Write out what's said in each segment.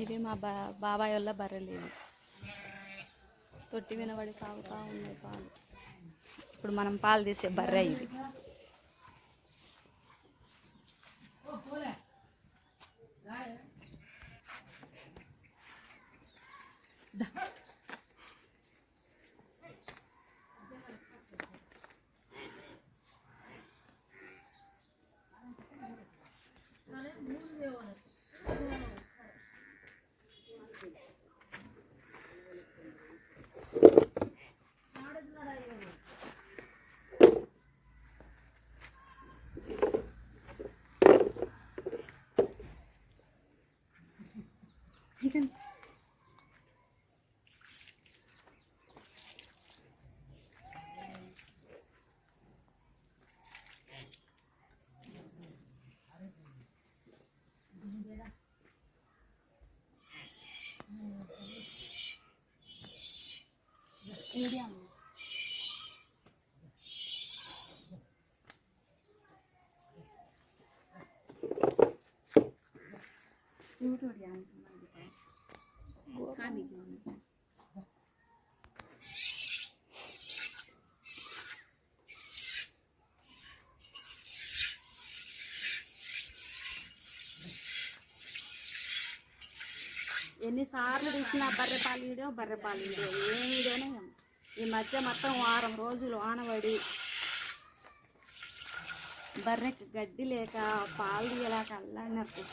ఇవి మా బా బాబాయ్ వల్ల బర్రెలు ఇవి తొట్టి వినబడి తాగుతూ ఉన్నాయి పాలు. ఇప్పుడు మనం పాలు తీసే బర్రె ఇది. Gel. Geliyorum. Yürür yani bunlar. ఎన్నిసార్లు తీసిన బర్రె పాలు వీడియో బర్రె పాలు వీడియో ఏం. వీడియోనే ఈ మధ్య మొత్తం వారం రోజులు ఆనబడి బర్రెకి గడ్డి లేక పాలు తీయలేక అల్లాడినట్టు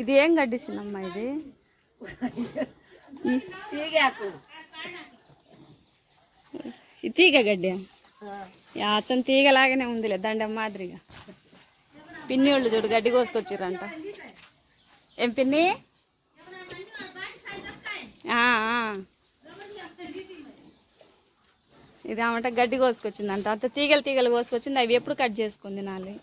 ఇది ఏం గడ్డి చిన్నమ్మ ఇది తీగ గడ్డి. యాచం తీగలాగానే ఉందిలే దండం మాదిరిగా. పిన్ని వాళ్ళు చూడు గడ్డి కోసుకొచ్చిర్రంట. ఏం పిన్ని. ఇది ఆమెట గడ్డి కోసుకొచ్చిందంట. అంత తీగలు తీగలు కోసుకొచ్చింది అవి ఎప్పుడు కట్ చేసుకుంది నాలి.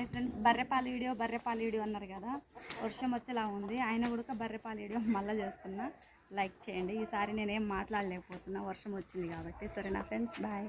హాయ్ ఫ్రెండ్స్ బర్రెపాల వీడియో బర్రెపాల వీడియో అన్నారు కదా. వర్షం వచ్చేలా ఉంది. ఆయన కూడా బర్రెపాల వీడియో మళ్ళీ చేస్తున్నా. లైక్ చేయండి. ఈసారి నేనేం మాట్లాడలేకపోతున్నా. వర్షం వచ్చింది కాబట్టి. సరేనా ఫ్రెండ్స్ బాయ్.